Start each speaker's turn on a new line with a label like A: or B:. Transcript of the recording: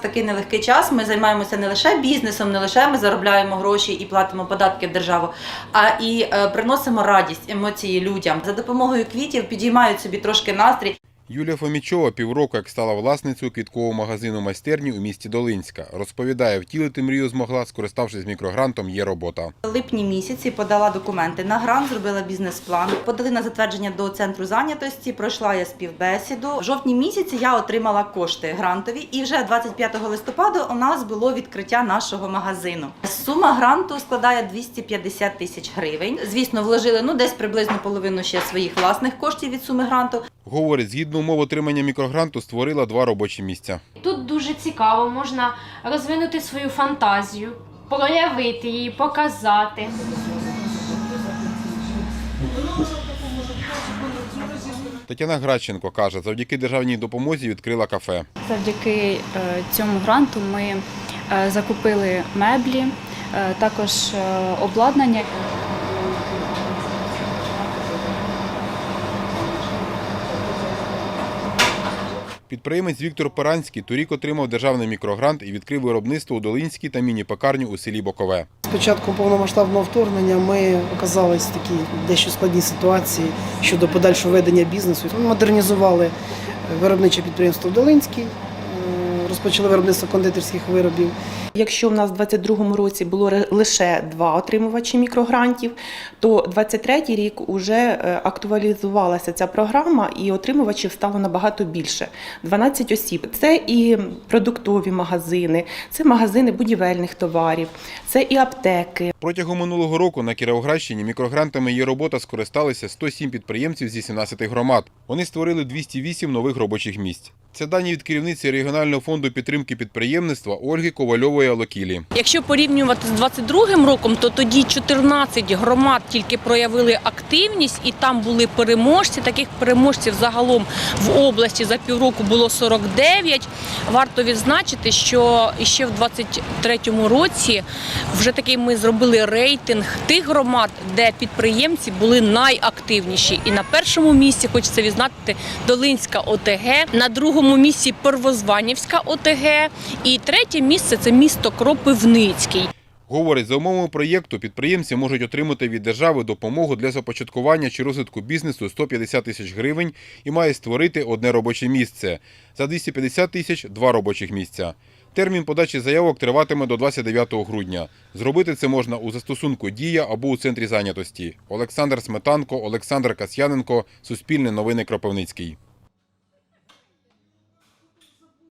A: Такий нелегкий час. Ми займаємося не лише бізнесом, не лише ми заробляємо гроші і платимо податки в державу, а і е, приносимо радість, емоції людям. За допомогою квітів підіймають собі трошки настрій.
B: Юлія Фомічова півроку як стала власницею квіткового магазину майстерні у місті Долинська. Розповідає, втілити мрію змогла, скориставшись мікрогрантом «Є робота».
A: Липні місяці подала документи на грант, зробила бізнес-план, подали на затвердження до центру зайнятості. Пройшла я співбесіду. В жовтні місяці я отримала кошти грантові, і вже 25 листопада у нас було відкриття нашого магазину. Сума гранту складає 250 тисяч гривень. Звісно, вложили ну десь приблизно половину ще своїх власних коштів від суми гранту.
B: Говорить, згідно умов отримання мікрогранту створила два робочі місця.
C: Тут дуже цікаво, можна розвинути свою фантазію, проявити її, показати.
B: Тетяна Градченко каже, завдяки державній допомозі відкрила кафе.
D: Завдяки е, цьому гранту ми е, закупили меблі, е, також обладнання.
B: Підприємець Віктор Паранський торік отримав державний мікрогрант і відкрив виробництво у Долинській та міні-пекарню у селі Бокове.
E: Спочатку повномасштабного вторгнення ми оказались в такій дещо складній ситуації щодо подальшого ведення бізнесу. Ми модернізували виробниче підприємство в е, розпочали виробництво кондитерських виробів.
F: Якщо в нас в 2022 році було лише два отримувачі мікрогрантів, то 2023 рік вже актуалізувалася ця програма і отримувачів стало набагато більше 12 осіб. Це і продуктові магазини, це магазини будівельних товарів, це і аптеки,
B: Протягом минулого року на Кіровоградщині мікрогрантами «Є робота» скористалися 107 підприємців зі 17 громад. Вони створили 208 нових робочих місць. Це дані від керівниці регіонального фонду підтримки підприємництва Ольги Ковальової Алокілі.
G: Якщо порівнювати з 22 роком, то тоді 14 громад тільки проявили активність, і там були переможці. Таких переможців загалом в області за півроку було 49. Варто відзначити, що ще в 23 році вже такий ми зробили рейтинг тих громад, де підприємці були найактивніші. І на першому місці хочеться відзначити Долинська ОТГ, на другому місці Первозванівська ОТГ, і третє місце це місто Кропивницький.
B: Говорить, за умовами проєкту підприємці можуть отримати від держави допомогу для започаткування чи розвитку бізнесу 150 тисяч гривень і має створити одне робоче місце. За 250 тисяч – два робочих місця. Термін подачі заявок триватиме до 29 грудня. Зробити це можна у застосунку «Дія» або у центрі зайнятості. Олександр Сметанко, Олександр Касьяненко, Суспільне новини Кропивницький.